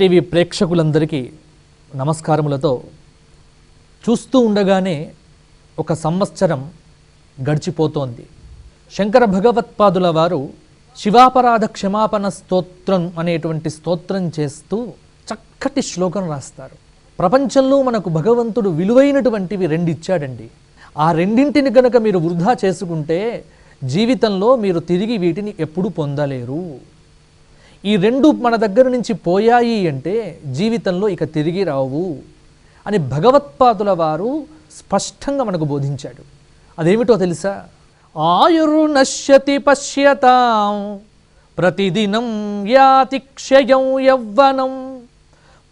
TV ప్రేక్షకులందరికీ నమస్కారములతో చూస్తూ ఉండగానే ఒక సంవత్సరం గడిచిపోతోంది. శంకర భగవత్పాదుల వారు శివాపరాధ క్షమాపణ స్తోత్రం అనేటువంటి స్తోత్రం చేస్తూ చక్కటి శ్లోకం రాస్తారు. ప్రపంచంలో మనకు భగవంతుడు విలువైనటువంటివి రెండు ఇచ్చాడండి ఆ రెండింటిని కనుక మీరు వృధా చేసుకుంటే జీవితంలో మీరు తిరిగి వీటిని ఎప్పుడు పొందలేరు. ఈ రెండు మన దగ్గర నుంచి పోయాయి అంటే జీవితంలో ఇక తిరిగి రావు అని భగవత్పాదుల వారు స్పష్టంగా మనకు బోధించాడు. అదేమిటో తెలుసా? ఆయురు నశ్యతి పశ్యతాం ప్రతిదినం యాతి క్షయం యవ్వనం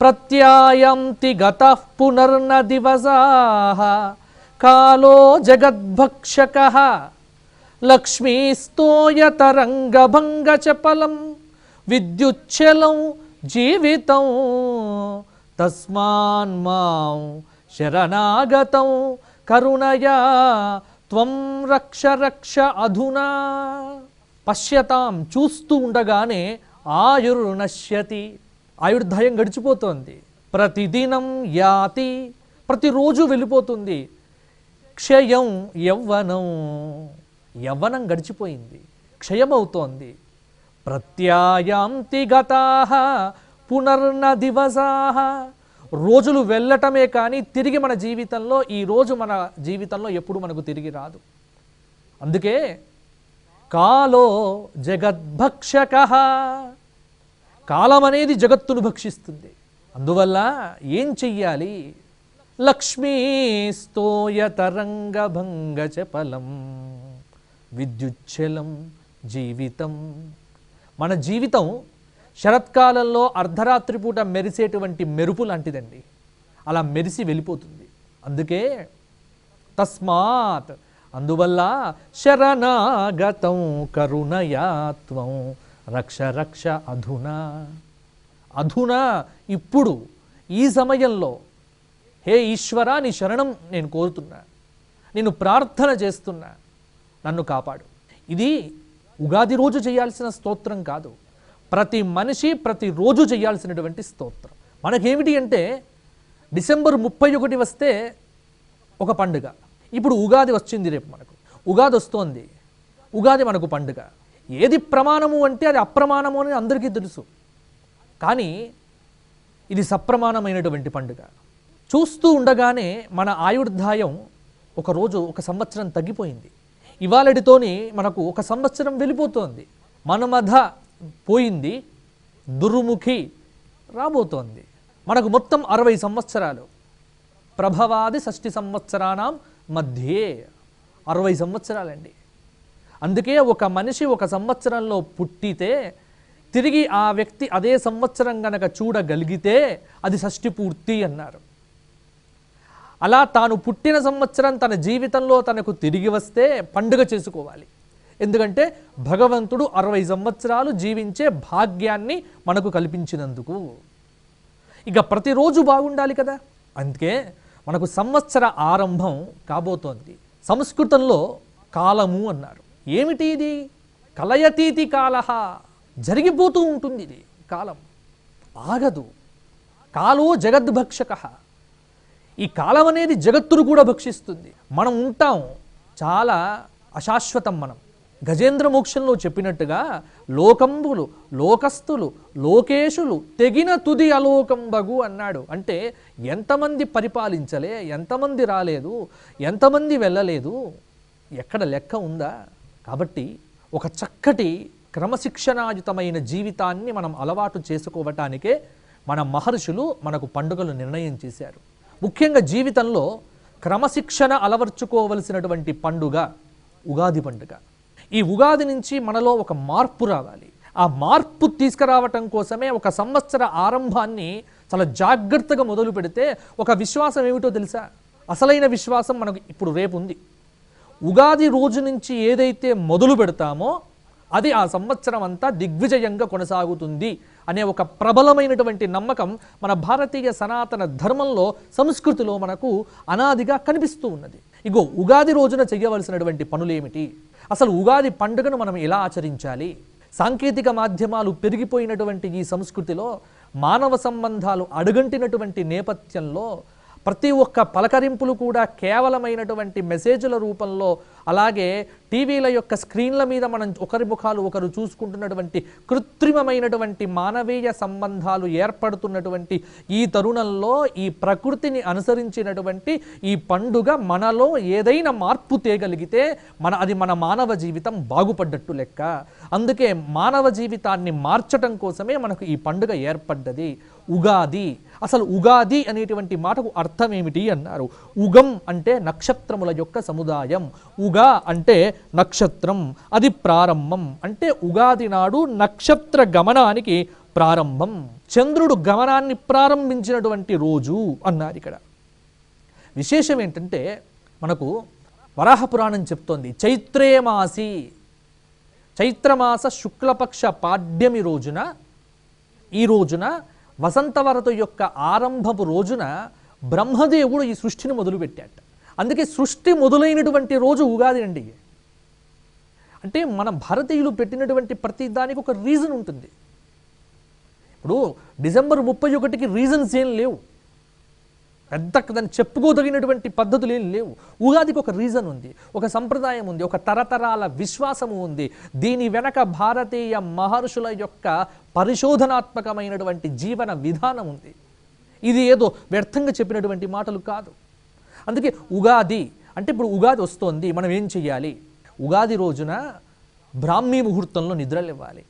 ప్రత్యాయంతి గత పునర్న దివసా కాలో జగద్భక్షక లక్ష్మీస్తోయతరంగభంగచపలం విద్యుచ్చలం జీవితం తస్మాన్ మాం శరణాగతం. కరుణయా త్వం రక్ష రక్ష అధునా. పశ్యతాం చూస్తూ ఉండగానే ఆయుర్ నశ్యతి ఆయుర్దాయం గడిచిపోతోంది. ప్రతిదినం యాతి ప్రతిరోజు వెళ్ళిపోతుంది. క్షయం యవ్వనం. యవ్వనం గడిచిపోయింది. క్షయమవుతోంది. ప్రత్యాయాంతి గతాహ పునర్న దివసాహ రోజులు వెళ్ళటమే కానీ తిరిగి మన జీవితంలో ఈ రోజు మన జీవితంలో ఎప్పుడు మనకు తిరిగి రాదు. అందుకే కాలో జగద్భక్షక. కాలం అనేది జగత్తును భక్షిస్తుంది. అందువల్ల ఏం చెయ్యాలి? లక్ష్మీ స్తోయతరంగభంగ చపలం విద్యుచ్చలం జీవితం మన జీవితం శరత్కాలంలో అర్ధరాత్రి పూట మెరిసేటువంటి మెరుపు లాంటిదండి. అలా మెరిసి వెళ్ళిపోతుంది. అందుకే తస్మాత్ అందువల్ల శరణాగతం కరుణయాత్వం. రక్ష రక్ష అధునా. అధునా ఇప్పుడు ఈ సమయంలో హే ఈశ్వరా నీ శరణం నేను కోరుతున్నా. నేను ప్రార్థన చేస్తున్నా. నన్ను కాపాడు. ఇది ఉగాది రోజు చేయాల్సిన స్తోత్రం కాదు. ప్రతి మనిషి ప్రతిరోజు చేయాల్సినటువంటి స్తోత్రం. మనకేమిటి అంటే డిసెంబర్ ముప్పై ఒకటి వస్తే ఒక పండుగ. ఇప్పుడు ఉగాది వచ్చింది రేపు మనకు. ఉగాది వస్తోంది. ఉగాది మనకు పండుగ. ఏది ప్రమాణము అంటే అది అప్రమాణము అని అందరికీ తెలుసు. కానీ ఇది సప్రమాణమైనటువంటి పండుగ. చూస్తూ ఉండగానే మన ఆయుర్దాయం ఒక రోజు ఒక సంవత్సరం తగ్గిపోయింది. ఇవాళటితోని మనకు ఒక సంవత్సరం వెళ్ళిపోతోంది. మనమధ పోయింది దుర్ముఖి రాబోతోంది. మనకు మొత్తం అరవై సంవత్సరాలు. ప్రభవాది షష్ఠి సంవత్సరానం మధ్యే. అరవై సంవత్సరాలండి. అందుకే ఒక మనిషి ఒక సంవత్సరంలో పుట్టితే తిరిగి ఆ వ్యక్తి అదే సంవత్సరం గనక చూడగలిగితే అది షష్ఠి పూర్తి అన్నారు. అలా తాను పుట్టిన సంవత్సరం తన జీవితంలో తనకు తిరిగి వస్తే పండుగ చేసుకోవాలి. ఎందుకంటే భగవంతుడు అరవై సంవత్సరాలు జీవించే భాగ్యాన్ని మనకు కల్పించినందుకు. ఇక ప్రతిరోజు బాగుండాలి కదా? అందుకే మనకు సంవత్సర ఆరంభం కాబోతోంది. సంస్కృతంలో కాలము అన్నారు. ఏమిటి ఇది? కలయతీతి కాలహ. జరిగిపోతూ ఉంటుంది ఇది కాలం. ఆగదు. కాలో జగద్భక్షక. ఈ కాలం అనేది జగత్తును కూడా భక్షిస్తుంది. మనం ఉంటాం. చాలా అశాశ్వతం మనం. గజేంద్ర మోక్షంలో చెప్పినట్టుగా లోకంబులు లోకస్తులు లోకేశులు తెగిన తుది అలోకంబగు అన్నాడు. అంటే ఎంతమంది పరిపాలించలే ఎంతమంది రాలేదు ఎంతమంది వెళ్ళలేదు ఎక్కడ లెక్క ఉందా? కాబట్టి ఒక చక్కటి క్రమశిక్షణాయుతమైన జీవితాన్ని మనం అలవాటు చేసుకోవటానికే మన మహర్షులు మనకు పండుగలు నిర్ణయం చేశారు. ముఖ్యంగా జీవితంలో క్రమశిక్షణ అలవర్చుకోవలసినటువంటి పండుగ ఉగాది పండుగ. ఈ ఉగాది నుంచి మనలో ఒక మార్పు రావాలి. ఆ మార్పు తీసుకురావటం కోసమే ఒక సంవత్సర ఆరంభాన్ని చాలా జాగ్రత్తగా మొదలు పెడితే ఒక విశ్వాసం ఏమిటో తెలుసా? అసలైన విశ్వాసం మనకు ఇప్పుడు రేపు ఉంది. ఉగాది రోజు నుంచి ఏదైతే మొదలు పెడతామో అది ఆ సంవత్సరం అంతా దిగ్విజయంగా కొనసాగుతుంది అనే ఒక ప్రబలమైనటువంటి నమ్మకం మన భారతీయ సనాతన ధర్మంలో సంస్కృతిలో మనకు అనాదిగా కనిపిస్తూ ఉన్నది. ఇగో ఉగాది రోజున చేయవలసినటువంటి పనులేమిటి? అసలు ఉగాది పండుగను మనం ఎలా ఆచరించాలి? సాంకేతిక మాధ్యమాలు పెరిగిపోయినటువంటి ఈ సంస్కృతిలో మానవ సంబంధాలు అడుగంటినటువంటి నేపథ్యంలో ప్రతి ఒక్క పలకరింపులు కూడా కేవలమైనటువంటి మెసేజ్ల రూపంలో అలాగే టీవీల యొక్క స్క్రీన్ల మీద మనం ఒకరి ముఖాలు ఒకరు చూసుకుంటున్నటువంటి కృత్రిమమైనటువంటి మానవీయ సంబంధాలు ఏర్పడుతున్నటువంటి ఈ తరుణంలో ఈ ప్రకృతిని అనుసరించినటువంటి ఈ పండుగ మనలో ఏదైనా మార్పు తేగలిగితే మన అది మన మానవ జీవితం బాగుపడ్డట్టు లెక్క. అందుకే మానవ జీవితాన్ని మార్చటం కోసమే మనకు ఈ పండుగ ఏర్పడ్డది. ఉగాది అసలు ఉగాది అనేటువంటి మాటకు అర్థం ఏమిటి అన్నారు. ఉగం అంటే నక్షత్రముల యొక్క సముదాయం. ఉగా అంటే నక్షత్రం. అది ప్రారంభం. అంటే ఉగాది నాడు నక్షత్ర గమనానికి ప్రారంభం. చంద్రుడు గమనాన్ని ప్రారంభించినటువంటి రోజు అన్నారు ఇక్కడ. విశేషం ఏంటంటే మనకు వరాహ పురాణం చెప్తోంది. చైత్రే మాసి చైత్రమాస శుక్లపక్ష పాడ్యమి రోజున ఈ రోజున వసంతవరత యొక్క ఆరంభపు రోజున బ్రహ్మదేవుడు ఈ సృష్టిని మొదలుపెట్టాట అందుకే సృష్టి మొదలైనటువంటి రోజు ఉగాది అండి అంటే మన భారతీయులు పెట్టినటువంటి ప్రతి దానికి ఒక రీజన్ ఉంటుంది. ఇప్పుడు డిసెంబర్ ముప్పై ఒకటికి రీజన్స్ ఏం లేవు. పెద్ద దాన్ని చెప్పుకోదగినటువంటి పద్ధతులు ఏం లేవు. ఉగాదికి ఒక రీజన్ ఉంది ఒక సంప్రదాయం ఉంది ఒక తరతరాల విశ్వాసము ఉంది. దీని వెనక భారతీయ మహర్షుల యొక్క పరిశోధనాత్మకమైనటువంటి జీవన విధానం ఉంది. ఇది ఏదో వ్యర్థంగా చెప్పినటువంటి మాటలు కాదు. అందుకే ఉగాది అంటే ఇప్పుడు ఉగాది వస్తోంది మనం ఏం చెయ్యాలి? ఉగాది రోజున బ్రాహ్మీ ముహూర్తంలో నిద్రలేవ్వాలి.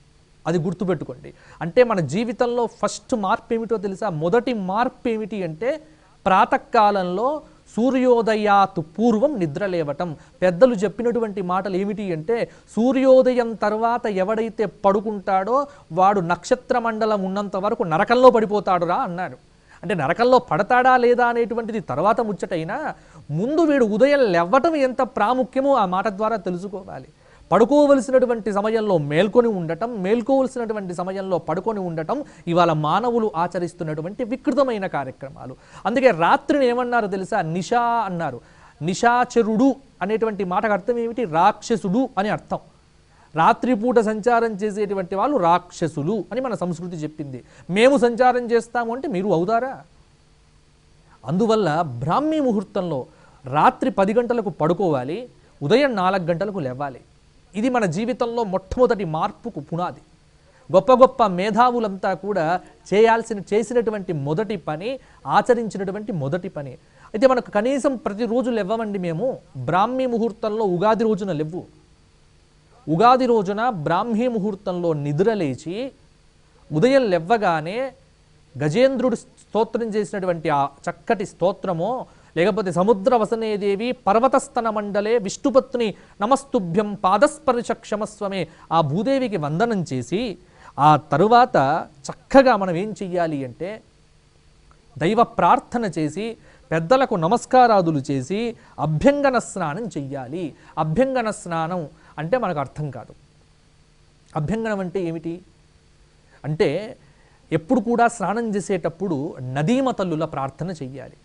అది గుర్తుపెట్టుకోండి. అంటే మన జీవితంలో ఫస్ట్ మార్పు ఏమిటో తెలుసా? మొదటి మార్పు ఏమిటి అంటే ప్రాతకాలంలో సూర్యోదయాత్ పూర్వం నిద్రలేవటం. పెద్దలు చెప్పినటువంటి మాటలు ఏమిటి అంటే సూర్యోదయం తర్వాత ఎవడైతే పడుకుంటాడో వాడు నక్షత్ర మండలం ఉన్నంత వరకు నరకంలో పడిపోతాడురా అన్నారు. అంటే నరకంలో పడతాడా లేదా అనేటువంటిది తర్వాత ముచ్చటైనా ముందు వీడు ఉదయం లెవ్వటం ఎంత ప్రాముఖ్యమో ఆ మాట ద్వారా తెలుసుకోవాలి. పడుకోవలసినటువంటి సమయంలో మేల్కొని ఉండటం మేల్కోవలసినటువంటి సమయంలో పడుకొని ఉండటం ఇవాళ మానవులు ఆచరిస్తున్నటువంటి వికృతమైన కార్యక్రమాలు. అందుకే రాత్రిని ఏమన్నారు తెలుసా? నిషా అన్నారు. నిషాచరుడు అనేటువంటి మాటకు అర్థం ఏమిటి? రాక్షసుడు అని అర్థం. రాత్రిపూట సంచారం చేసేటువంటి వాళ్ళు రాక్షసులు అని మన సంస్కృతి చెప్పింది. మేము సంచారం చేస్తాము అంటే మీరు అవుతారా? అందువల్ల బ్రాహ్మీ ముహూర్తంలో రాత్రి పది గంటలకు పడుకోవాలి ఉదయం నాలుగు గంటలకు లేవాలి. ఇది మన జీవితంలో మొట్టమొదటి మార్పుకు పునాది. గొప్ప గొప్ప మేధావులంతా కూడా చేయాల్సిన చేసినటువంటి మొదటి పని ఆచరించినటువంటి మొదటి పని. అయితే మనకు కనీసం ప్రతిరోజు లేవ్వమండి మేము. బ్రాహ్మీ ముహూర్తంలో ఉగాది రోజున లెవ్వు. ఉగాది రోజున బ్రాహ్మీ ముహూర్తంలో నిద్రలేచి ఉదయం లెవ్వగానే గజేంద్రుడు స్తోత్రం చేసినటువంటి ఆ చక్కటి స్తోత్రము లేకపోతే సముద్ర వసనేదేవి పర్వతస్తన మండలే విష్ణుపత్ని నమస్తుభ్యం పాదస్పర్శ క్షమస్వమే ఆ భూదేవికి వందనం చేసి ఆ తరువాత చక్కగా మనం ఏం చెయ్యాలి అంటే దైవ ప్రార్థన చేసి పెద్దలకు నమస్కారాదులు చేసి అభ్యంగన స్నానం చెయ్యాలి. అభ్యంగన స్నానం అంటే మనకు అర్థం కాదు. అభ్యంగనం అంటే ఏమిటి? అంటే ఎప్పుడు కూడా స్నానం చేసేటప్పుడు నదీమతల్లుల ప్రార్థన చెయ్యాలి.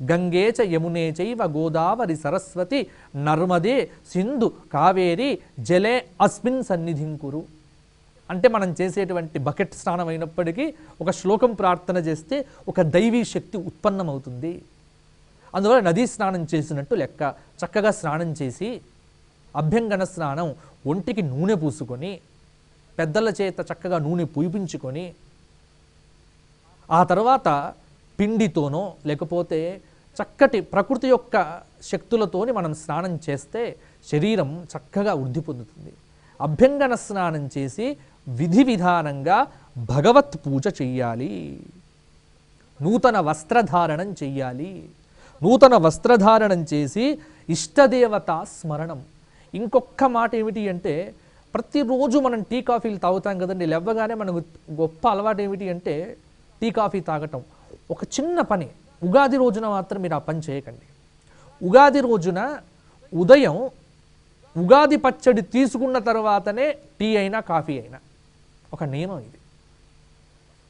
గంగే చ యమునే చైవ గోదావరి సరస్వతి నర్మదే సింధు కావేరి జలే అస్మిన్ సన్నిధింకురు అంటే మనం చేసేటువంటి బకెట్ స్నానం అయినప్పటికీ ఒక శ్లోకం ప్రార్థన చేస్తే ఒక దైవీ శక్తి ఉత్పన్నమవుతుంది. అందువల్ల నదీ స్నానం చేసినట్టు లెక్క. చక్కగా స్నానం చేసి అభ్యంగన స్నానం ఒంటికి నూనె పూసుకొని పెద్దల చేత చక్కగా నూనె పూయించుకొని ఆ తర్వాత పిండితోనో లేకపోతే చక్కటి ప్రకృతి యొక్క శక్తులతోని మనం స్నానం చేస్తే శరీరం చక్కగా వృద్ధి పొందుతుంది. అభ్యంగన స్నానం చేసి విధి విధానంగా భగవత్ పూజ చెయ్యాలి. నూతన వస్త్రధారణం చెయ్యాలి. నూతన వస్త్రధారణం చేసి ఇష్టదేవత స్మరణం. ఇంకొక మాట ఏమిటి అంటే ప్రతిరోజు మనం టీ కాఫీలు తాగుతాం కదండి లేవగానే మనకు గొప్ప అలవాటు ఏమిటి అంటే టీ కాఫీ తాగటం. ఒక చిన్న పని. ఉగాది రోజున మాత్రం మీరు ఆ పని చేయకండి. ఉగాది రోజున ఉదయం ఉగాది పచ్చడి తీసుకున్న తర్వాతనే టీ అయినా కాఫీ అయినా. ఒక నియమం ఇది.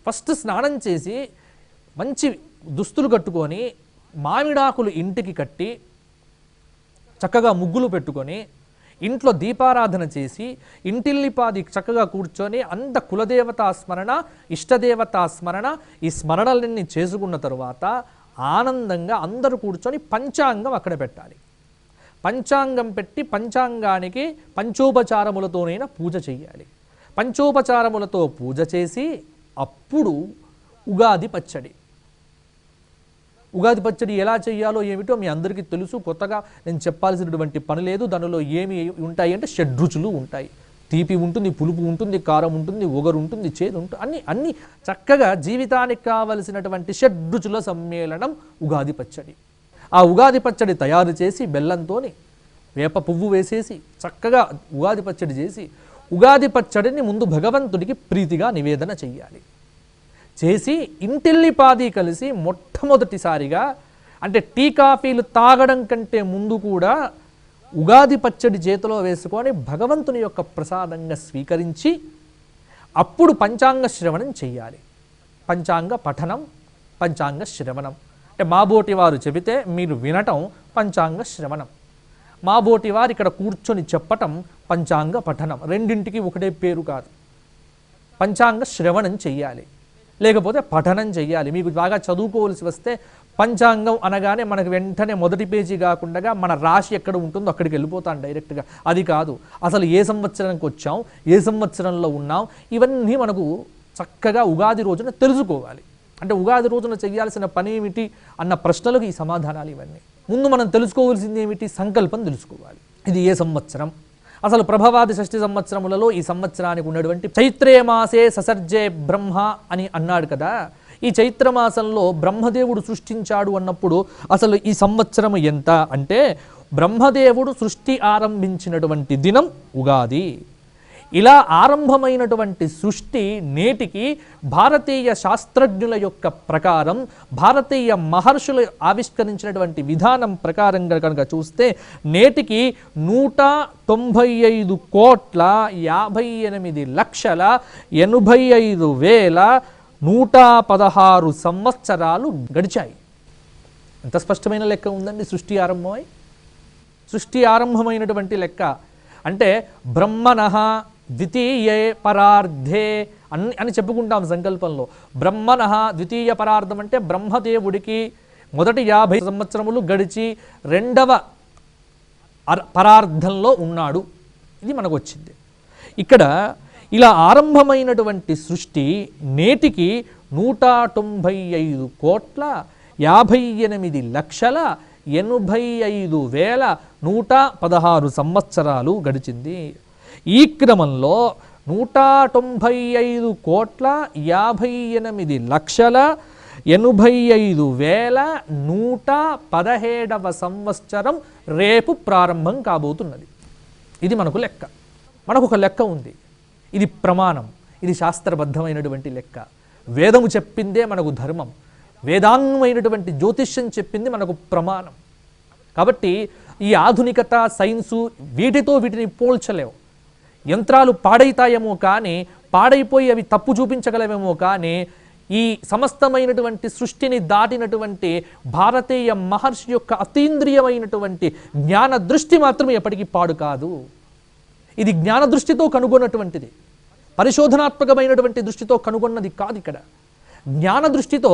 ఫస్ట్ స్నానం చేసి మంచి దుస్తులు కట్టుకొని మామిడాకులు ఇంటికి కట్టి చక్కగా ముగ్గులు పెట్టుకొని ఇంట్లో దీపారాధన చేసి ఇంటిల్లిపాది చక్కగా కూర్చొని అంత కులదేవతా స్మరణ ఇష్టదేవతా స్మరణ ఈ స్మరణలన్నీ చేసుకున్న తరువాత ఆనందంగా అందరూ కూర్చొని పంచాంగం అక్కడ పెట్టాలి. పంచాంగం పెట్టి పంచాంగానికి పంచోపచారములతోనైనా పూజ చేయాలి పంచోపచారములతో పూజ చేసి అప్పుడు ఉగాది పచ్చడి. ఉగాది పచ్చడి ఎలా చేయాలో ఏమిటో మీ అందరికీ తెలుసు. కొత్తగా నేను చెప్పాల్సినటువంటి పని లేదు. దానిలో ఏమి ఉంటాయి అంటే షడ్రుచులు ఉంటాయి. తీపి ఉంటుంది పులుపు ఉంటుంది కారం ఉంటుంది ఒగరు ఉంటుంది చేదు ఉంటుంది అన్ని అన్ని చక్కగా జీవితానికి కావలసినటువంటి షడ్రుచుల సమ్మేళనం ఉగాది పచ్చడి. ఆ ఉగాది పచ్చడి తయారు చేసి బెల్లంతోని వేప పువ్వు వేసేసి చక్కగా ఉగాది పచ్చడి చేసి ఉగాది పచ్చడిని ముందు భగవంతుడికి ప్రీతిగా నివేదన చెయ్యాలి. చేసి ఇంటిల్లిపాది కలిసి మొట్టమొదటిసారిగా అంటే టీ కాఫీలు తాగడం కంటే ముందు కూడా ఉగాది పచ్చడి చేతిలో వేసుకొని భగవంతుని యొక్క ప్రసాదంగా స్వీకరించి అప్పుడు పంచాంగ శ్రవణం చెయ్యాలి పంచాంగ పఠనం పంచాంగ శ్రవణం. అంటే మాబోటి వారు చెబితే మీరు వినటం పంచాంగ శ్రవణం. మాబోటి వారు ఇక్కడ కూర్చొని చెప్పటం పంచాంగ పఠనం. రెండింటికి ఒకటే పేరు కాదు. పంచాంగ శ్రవణం చెయ్యాలి లేకపోతే పఠనం చెయ్యాలి. మీకు బాగా చదువుకోవాల్సి వస్తే పంచాంగం అనగానే మనకు వెంటనే మొదటి పేజీ కాకుండా మన రాశి ఎక్కడ ఉంటుందో అక్కడికి వెళ్ళిపోతాం డైరెక్ట్గా. అది కాదు. అసలు ఏ సంవత్సరానికి వచ్చాం? ఏ సంవత్సరంలో ఉన్నాం? ఇవన్నీ మనకు చక్కగా ఉగాది రోజున తెలుసుకోవాలి. అంటే ఉగాది రోజున చేయాల్సిన పని ఏమిటి అన్న ప్రశ్నలకు ఈ సమాధానాలు ఇవన్నీ. ముందు మనం తెలుసుకోవాల్సింది ఏమిటి? సంకల్పం తెలుసుకోవాలి. ఇది ఏ సంవత్సరం? అసలు ప్రభవాది షష్ఠి సంవత్సరములలో ఈ సంవత్సరానికి ఉన్నటువంటి చైత్రే మాసే ససర్జే బ్రహ్మ అని అన్నాడు కదా. ఈ చైత్రమాసంలో బ్రహ్మదేవుడు సృష్టించాడు అన్నప్పుడు అసలు ఈ సంవత్సరం ఎంత అంటే బ్రహ్మదేవుడు సృష్టి ఆరంభించినటువంటి దినం ఉగాది. ఇలా ఆరంభమైనటువంటి సృష్టి నేటికి భారతీయ శాస్త్రజ్ఞుల యొక్క ప్రకారం భారతీయ మహర్షులు ఆవిష్కరించినటువంటి విధానం ప్రకారంగా కనుక చూస్తే నేటికి నూట తొంభై ఐదు కోట్ల యాభై ఎనిమిది లక్షల ఎనభై ఐదు వేల నూట పదహారు సంవత్సరాలు గడిచాయి. ఎంత స్పష్టమైన లెక్క ఉందండి సృష్టి ఆరంభమై? సృష్టి ఆరంభమైనటువంటి లెక్క. అంటే బ్రహ్మణ ద్వితీయే పరార్ధే అని అని చెప్పుకుంటాం సంకల్పంలో. బ్రహ్మణ ద్వితీయ పరార్థం అంటే బ్రహ్మదేవుడికి మొదటి యాభై సంవత్సరములు గడిచి రెండవ అర- పరార్థంలో ఉన్నాడు. ఇది మనకు వచ్చింది ఇక్కడ ఇలా ఆరంభమైనటువంటి సృష్టి నేటికి నూట తొంభై ఐదు కోట్ల యాభై ఎనిమిది లక్షల ఎనభై ఐదు వేల నూట పదహారు సంవత్సరాలు గడిచింది. ఈ క్రమంలో నూట తొంభై ఐదు కోట్ల యాభై ఎనిమిది లక్షల ఎనభై ఐదు వేల నూట పదహేడవ సంవత్సరం రేపు ప్రారంభం కాబోతున్నది. ఇది మనకు లెక్క. మనకు ఒక లెక్క ఉంది. ఇది ప్రమాణం. ఇది శాస్త్రబద్ధమైనటువంటి లెక్క. వేదము చెప్పిందే మనకు ధర్మం. వేదాంగమైనటువంటి జ్యోతిష్యం చెప్పింది మనకు ప్రమాణం. కాబట్టి ఈ ఆధునికత సైన్సు వీటితో వీటిని పోల్చలేవు. యంత్రాలు పాడైతాయేమో కానీ పాడైపోయి అవి తప్పు చూపించగలవేమో కానీ ఈ సమస్తమైనటువంటి సృష్టిని దాటినటువంటి భారతీయ మహర్షి యొక్క అతీంద్రియమైనటువంటి జ్ఞాన దృష్టి మాత్రం ఎప్పటికీ పాడు కాదు. ఇది జ్ఞాన దృష్టితో కనుగొన్నటువంటిది. పరిశోధనాత్మకమైనటువంటి దృష్టితో కనుగొన్నది కాదు ఇక్కడ. జ్ఞాన దృష్టితో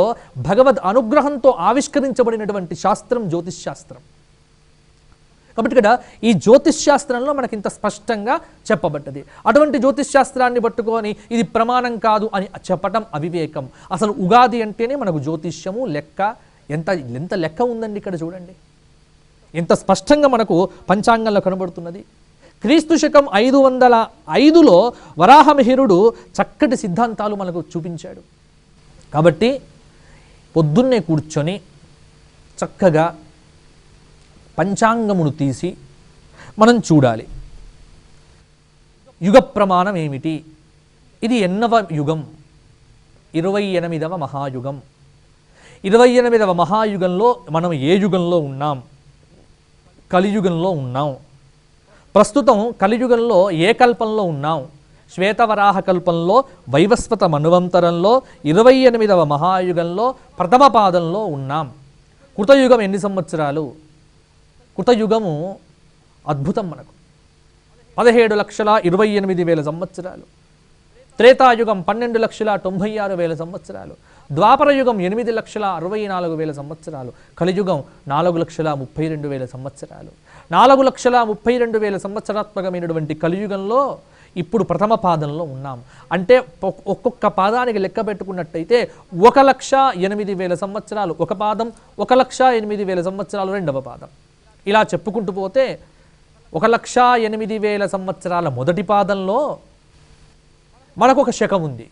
భగవద్ అనుగ్రహంతో ఆవిష్కరించబడినటువంటి శాస్త్రం జ్యోతిష్ శాస్త్రం. కాబట్టి ఇక్కడ ఈ జ్యోతిష్ శాస్త్రంలో మనకి ఇంత స్పష్టంగా చెప్పబడ్డది. అటువంటి జ్యోతిష్ శాస్త్రాన్ని పట్టుకొని ఇది ప్రమాణం కాదు అని చెప్పటం అవివేకం. అసలు ఉగాది అంటేనే మనకు జ్యోతిష్యము లెక్క? ఎంత ఎంత లెక్క ఉందండి ఇక్కడ చూడండి. ఎంత స్పష్టంగా మనకు పంచాంగంలో కనబడుతున్నది. క్రీస్తు శకం ఐదు వందల ఐదులో వరాహమిహిరుడు చక్కటి సిద్ధాంతాలు మనకు చూపించాడు. కాబట్టి పొద్దున్నే కూర్చొని చక్కగా పంచాంగమును తీసి మనం చూడాలి. యుగ ప్రమాణం ఏమిటి? ఇది ఎన్నవ యుగం? ఇరవై ఎనిమిదవ మహాయుగం. ఇరవై ఎనిమిదవ మహాయుగంలో మనం ఏ యుగంలో ఉన్నాం? కలియుగంలో ఉన్నాం. ప్రస్తుతం కలియుగంలో ఏ కల్పంలో ఉన్నాం? శ్వేతవరాహ కల్పంలో వైవస్వత మనువంతరంలో ఇరవై ఎనిమిదవ మహాయుగంలో ప్రథమ పాదంలో ఉన్నాం. కృతయుగం ఎన్ని సంవత్సరాలు? కృతయుగము అద్భుతం మనకు. పదిహేడు లక్షల ఇరవై ఎనిమిది వేల సంవత్సరాలు. త్రేతాయుగం పన్నెండు లక్షల తొంభై ఆరు వేల సంవత్సరాలు. ద్వాపరయుగం ఎనిమిది లక్షల అరవై నాలుగు వేల సంవత్సరాలు. కలియుగం నాలుగు లక్షల ముప్పై రెండు వేల సంవత్సరాలు. నాలుగు లక్షల ముప్పై రెండు వేల సంవత్సరాత్మకమైనటువంటి కలియుగంలో ఇప్పుడు ప్రథమ పాదంలో ఉన్నాం. అంటే ఒక్కొక్క పాదానికి లెక్క పెట్టుకున్నట్టయితే ఒక లక్ష ఎనిమిది వేల సంవత్సరాలు ఒక పాదం ఒక లక్ష ఎనిమిది వేల సంవత్సరాలు రెండవ పాదం. ఇలా చెప్పుకుంటూ పోతే ఒక లక్ష ఎనిమిది వేల సంవత్సరాల మొదటి పాదంలో మనకు ఒక శకం ఉంది.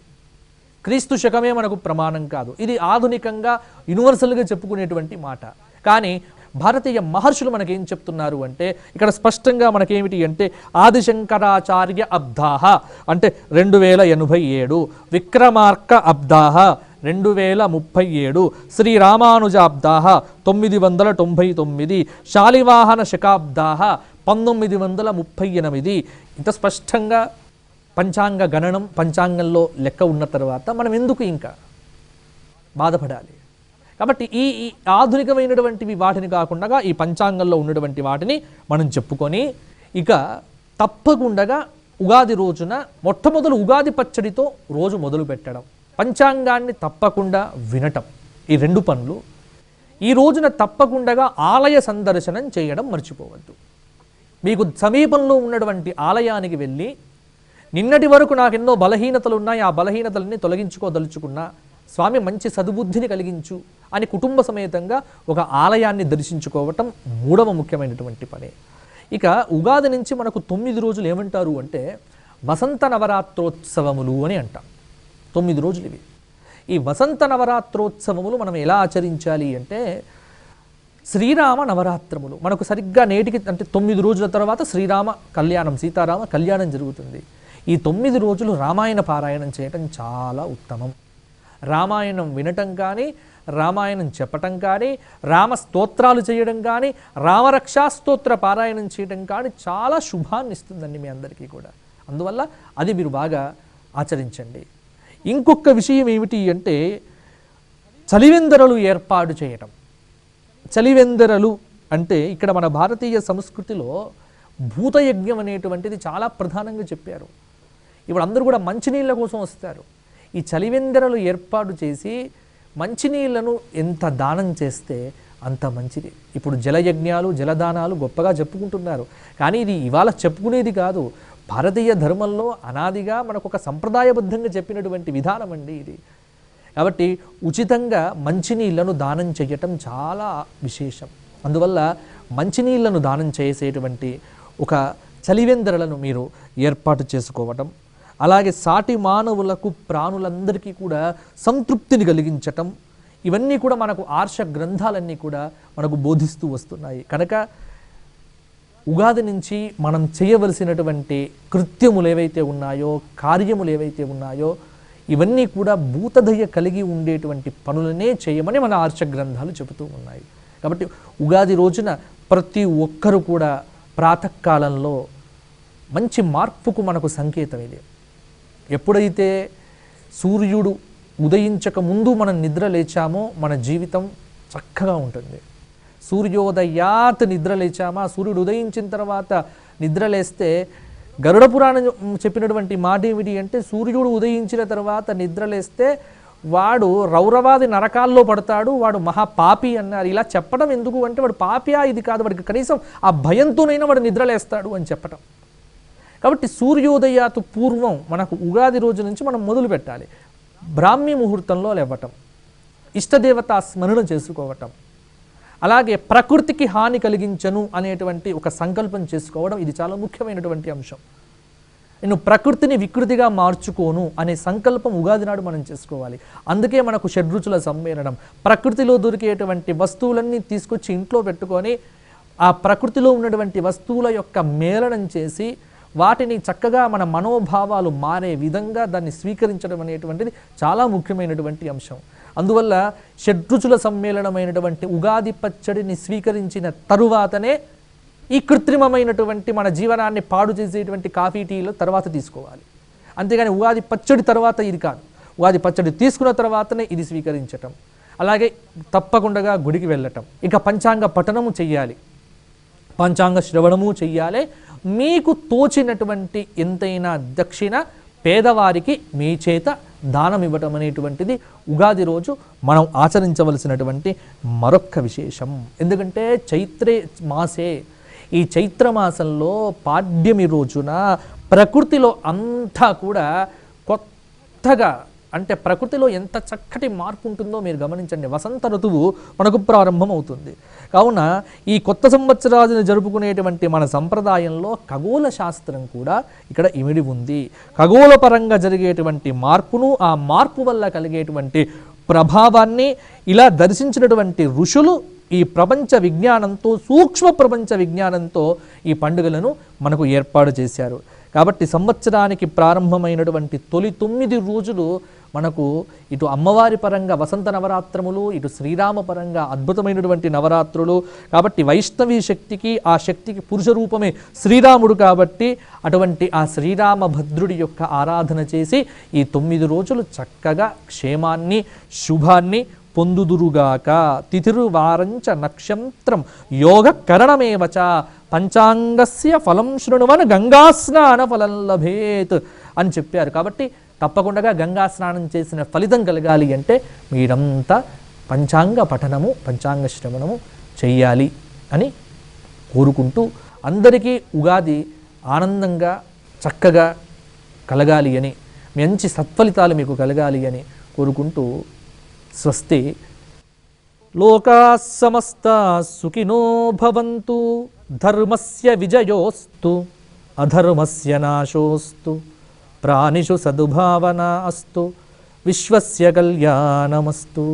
క్రీస్తు శకమే మనకు ప్రమాణం కాదు. ఇది ఆధునికంగా యూనివర్సల్గా చెప్పుకునేటువంటి మాట. కానీ భారతీయ మహర్షులు మనకేం చెప్తున్నారు అంటే ఇక్కడ స్పష్టంగా మనకేమిటి అంటే ఆదిశంకరాచార్య అబ్దాహ అంటే రెండు వేల ఎనభై ఏడు విక్రమార్క అబ్దాహ రెండు వేల ముప్పై ఏడు శ్రీ రామానుజాబ్దాహ తొమ్మిది వందల తొంభై తొమ్మిది శాలివాహన శకాబ్దాహ పంతొమ్మిది వందల ముప్పై ఎనిమిది. ఇంత స్పష్టంగా పంచాంగ గణనం పంచాంగంలో లెక్క ఉన్న తర్వాత మనం ఎందుకు ఇంకా బాధపడాలి? కాబట్టి ఈ ఈ ఆధునికమైనటువంటివి వాటిని కాకుండా ఈ పంచాంగంలో ఉన్నటువంటి వాటిని మనం చెప్పుకొని ఇక తప్పకుండా ఉగాది రోజున మొట్టమొదలు ఉగాది పచ్చడితో రోజు మొదలు పెట్టడం పంచాంగాన్ని తప్పకుండా వినటం. ఈ రెండు పనులు ఈ రోజున తప్పకుండా ఆలయ సందర్శనం చేయడం మర్చిపోవద్దు. మీకు సమీపంలో ఉన్నటువంటి ఆలయానికి వెళ్ళి నిన్నటి వరకు నాకు ఎన్నో బలహీనతలు ఉన్నాయి ఆ బలహీనతలన్నీ తొలగించుకోదలుచుకున్నా స్వామి మంచి సదుబుద్ధిని కలిగించు అని కుటుంబ సమేతంగా ఒక ఆలయాన్ని దర్శించుకోవటం మూడవ ముఖ్యమైనటువంటి పని. ఇక ఉగాది నుంచి మనకు తొమ్మిది రోజులు ఏమంటారు అంటే వసంత నవరాత్రోత్సవములు అని అంటాం. తొమ్మిది రోజులు ఇవి. ఈ వసంత నవరాత్రోత్సవములు మనం ఎలా ఆచరించాలి అంటే శ్రీరామ నవరాత్రములు. మనకు సరిగ్గా నేటికి అంటే తొమ్మిది రోజుల తర్వాత శ్రీరామ కళ్యాణం సీతారామ కళ్యాణం జరుగుతుంది. ఈ తొమ్మిది రోజులు రామాయణ పారాయణం చేయటం చాలా ఉత్తమం. రామాయణం వినటం కానీ రామాయణం చెప్పటం కానీ రామ స్తోత్రాలు చేయడం కానీ రామరక్షా స్తోత్ర పారాయణం చేయడం కానీ చాలా శుభాన్ని ఇస్తుందండి మీ అందరికీ కూడా. అందువల్ల అది మీరు బాగా ఆచరించండి. ఇంకొక విషయం ఏమిటి అంటే చలివెందరలు ఏర్పాటు చేయటం. చలివెందరలు అంటే ఇక్కడ మన భారతీయ సంస్కృతిలో భూతయజ్ఞం అనేటువంటిది చాలా ప్రధానంగా చెప్పారు. ఇప్పుడు అందరూ కూడా మంచినీళ్ళ కోసం వస్తారు. ఈ చలివెందరలు ఏర్పాటు చేసి మంచినీళ్ళను ఎంత దానం చేస్తే అంత మంచిది. ఇప్పుడు జలయజ్ఞాలు జలదానాలు గొప్పగా చెప్పుకుంటున్నారు. కానీ ఇది ఇవాళ చెప్పుకునేది కాదు. భారతీయ ధర్మంలో అనాదిగా మనకు ఒక సంప్రదాయబద్ధంగా చెప్పినటువంటి విధానం అండి ఇది. కాబట్టి ఉచితంగా మంచినీళ్ళను దానం చేయటం చాలా విశేషం. అందువల్ల మంచినీళ్ళను దానం చేసేటువంటి ఒక చలివెందరలను మీరు ఏర్పాటు చేసుకోవటం అలాగే సాటి మానవులకు ప్రాణులందరికీ కూడా సంతృప్తిని కలిగించటం ఇవన్నీ కూడా మనకు ఆర్ష గ్రంథాలన్నీ కూడా మనకు బోధిస్తూ వస్తున్నాయి. కనుక ఉగాది నుంచి మనం చేయవలసినటువంటి కృత్యములు ఏవైతే ఉన్నాయో కార్యములు ఏవైతే ఉన్నాయో ఇవన్నీ కూడా భూతదయ కలిగి ఉండేటువంటి పనులనే చేయమని మన ఆర్చ గ్రంథాలు చెబుతూ ఉన్నాయి. కాబట్టి ఉగాది రోజున ప్రతి ఒక్కరు కూడా ప్రాతకాలంలో మంచి మార్పుకు మనకు సంకేతం ఇది. ఎప్పుడైతే సూర్యుడు ఉదయించక ముందు మనం నిద్ర లేచామో మన జీవితం చక్కగా ఉంటుంది. సూర్యోదయాత్ నిద్ర లేచామా? సూర్యుడు ఉదయించిన తర్వాత నిద్ర లేస్తే గరుడ పురాణం చెప్పినటువంటి మాట ఏమిటి అంటే సూర్యుడు ఉదయించిన తర్వాత నిద్ర లేస్తే వాడు రౌరవాది నరకాల్లో పడతాడు వాడు మహాపాపి అన్నారు. ఇలా చెప్పడం ఎందుకు అంటే వాడు పాపియా ఇది కాదు వాడికి కనీసం ఆ భయంతోనైనా వాడు నిద్రలేస్తాడు అని చెప్పటం. కాబట్టి సూర్యోదయాతు పూర్వం మనకు ఉగాది రోజు నుంచి మనం మొదలు పెట్టాలి. బ్రాహ్మీ ముహూర్తంలో లేవటం ఇష్టదేవత స్మరణ చేసుకోవటం. అలాగే ప్రకృతికి హాని కలిగించను అనేటువంటి ఒక సంకల్పం చేసుకోవడం ఇది చాలా ముఖ్యమైనటువంటి అంశం. నేను ప్రకృతిని వికృతిగా మార్చుకోను అనే సంకల్పం ఉగాది నాడు మనం చేసుకోవాలి. అందుకే మనకు షడ్రుచుల సమ్మేళనం. ప్రకృతిలో దొరికేటువంటి వస్తువులన్నీ తీసుకొచ్చి ఇంట్లో పెట్టుకొని ఆ ప్రకృతిలో ఉన్నటువంటి వస్తువుల యొక్క మేళనం చేసి వాటిని చక్కగా మన మనోభావాలు మారే విధంగా దాన్ని స్వీకరించడం అనేటువంటిది చాలా ముఖ్యమైనటువంటి అంశం. అందువల్ల షడ్రుచుల సమ్మేళనమైనటువంటి ఉగాది పచ్చడిని స్వీకరించిన తరువాతనే ఈ కృత్రిమమైనటువంటి మన జీవనాన్ని పాడు చేసేటువంటి కాఫీ టీలో తర్వాత తీసుకోవాలి. అంతేగాని ఉగాది పచ్చడి తర్వాత ఇది కాదు. ఉగాది పచ్చడి తీసుకున్న తర్వాతనే ఇది స్వీకరించటం. అలాగే తప్పకుండా గుడికి వెళ్ళటం. ఇక పంచాంగ పఠనము చెయ్యాలి. పంచాంగ శ్రవణము చెయ్యాలి. మీకు తోచినటువంటి ఎంతైనా దక్షిణ పేదవారికి మీ చేత దానం ఇవ్వటం అనేటువంటిది ఉగాది రోజు మనం ఆచరించవలసినటువంటి మరొక్క విశేషం. ఎందుకంటే చైత్రే మాసే. ఈ చైత్రమాసంలో పాడ్యమి రోజున ప్రకృతిలో అంతా కూడా కొత్తగా అంటే ప్రకృతిలో ఎంత చక్కటి మార్పు ఉంటుందో మీరు గమనించండి. వసంత ఋతువు మనకు ప్రారంభం అవుతుంది కావున ఈ కొత్త సంవత్సరాదిని జరుపుకునేటువంటి మన సంప్రదాయంలో ఖగోళ శాస్త్రం కూడా ఇక్కడ ఇమిడి ఉంది. ఖగోళ పరంగా జరిగేటువంటి మార్పును ఆ మార్పు వల్ల కలిగేటువంటి ప్రభావాన్ని ఇలా దర్శించినటువంటి ఋషులు ఈ ప్రపంచ విజ్ఞానంతో సూక్ష్మ ప్రపంచ విజ్ఞానంతో ఈ పండుగలను మనకు ఏర్పాటు చేశారు. కాబట్టి సంవత్సరానికి ప్రారంభమైనటువంటి తొలి తొమ్మిది రోజులు మనకు ఇటు అమ్మవారి పరంగా వసంత నవరాత్రములు ఇటు శ్రీరామ పరంగా అద్భుతమైనటువంటి నవరాత్రులు. కాబట్టి వైష్ణవి శక్తికి ఆ శక్తికి పురుష రూపమే శ్రీరాముడు కాబట్టి అటువంటి ఆ శ్రీరామ భద్రుడి యొక్క ఆరాధన చేసి ఈ తొమ్మిది రోజులు చక్కగా క్షేమాన్ని శుభాన్ని పొందుదురుగాక. తిథిరు వారంచ నక్షత్రం యోగ కరణమేవచ పంచాంగస్య ఫలం శృణువన్ గంగా స్నాన ఫలం లభేత్ అని చెప్పారు. కాబట్టి తప్పకుండా గంగా స్నానం చేసిన ఫలితం కలగాలి అంటే మీరంతా పంచాంగ పఠనము పంచాంగ శ్రవణము చేయాలి అని కోరుకుంటూ అందరికీ ఉగాది ఆనందంగా చక్కగా కలగాలి అని మంచి సత్ఫలితాలు మీకు కలగాలి అని కోరుకుంటూ స్వస్తి. లోకా సమస్త సుఖినో భవంతు ధర్మస్య విజయోస్తు అధర్మస్య నాశోస్తు. ప్రాణిషు సద్భావన అస్తు విశ్వస్య కళ్యాణమస్తు.